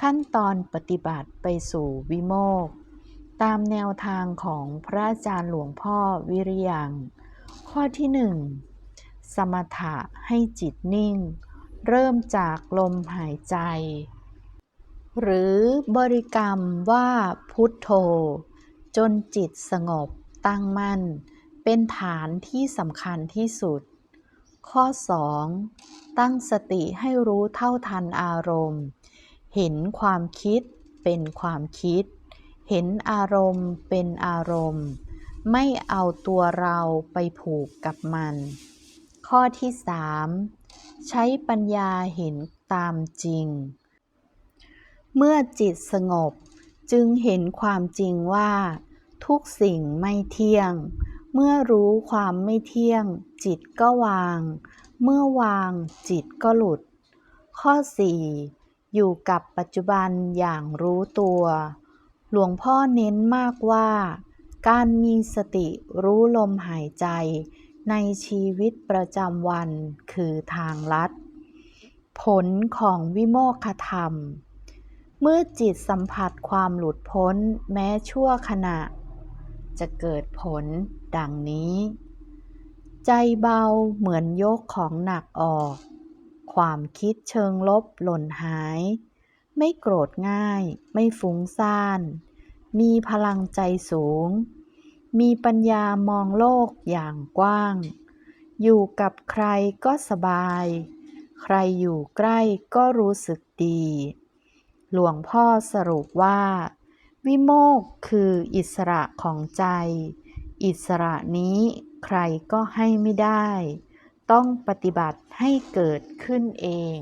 ขั้นตอนปฏิบัติไปสู่วิโมกตามแนวทางของพระอาจารย์หลวงพ่อวิริยัง ข้อที่หนึ่งสมถะให้จิตนิ่ง เริ่มจากลมหายใจ หรือบริกรรมว่าพุทโธ จนจิตสงบตั้งมั่น เป็นฐานที่สำคัญที่สุด ข้อ 2. ตั้งสติให้รู้เท่าทันอารมณ์ เห็นความคิดเป็นความคิด เห็นอารมณ์เป็นอารมณ์ ไม่เอาตัวเราไปผูกกับมัน ข้อที่ 3. ใช้ปัญญาเห็นตามจริง เมื่อจิตสงบจึงเห็นความจริงว่า ทุกสิ่งไม่เที่ยง เมื่อรู้ความไม่เที่ยง จิตก็วาง เมื่อวางจิตก็หลุด ข้อ 4. อยู่กับปัจจุบันอย่างรู้ตัว หลวงพ่อเน้นมากว่า การมีสติรู้ลมหายใจ ในชีวิตประจำวันคือทางลัด ผลของวิโมกขธรรม เมื่อจิตสัมผัสความหลุดพ้นแม้ชั่วขณะ จะเกิดผลดังนี้ ใจเบาเหมือนยกของหนักออก ความคิดเชิงลบหล่นหาย ไม่โกรธง่าย ไม่ฟุ้งซ่าน มีพลังใจสูง มีปัญญามองโลกอย่างกว้าง อยู่กับใครก็สบาย ใครอยู่ใกล้ก็รู้สึกดี หลวงพ่อสรุปว่า วิโมกคืออิสระของใจ อิสระนี้ใครก็ให้ไม่ได้ ต้องปฏิบัติให้เกิดขึ้นเอง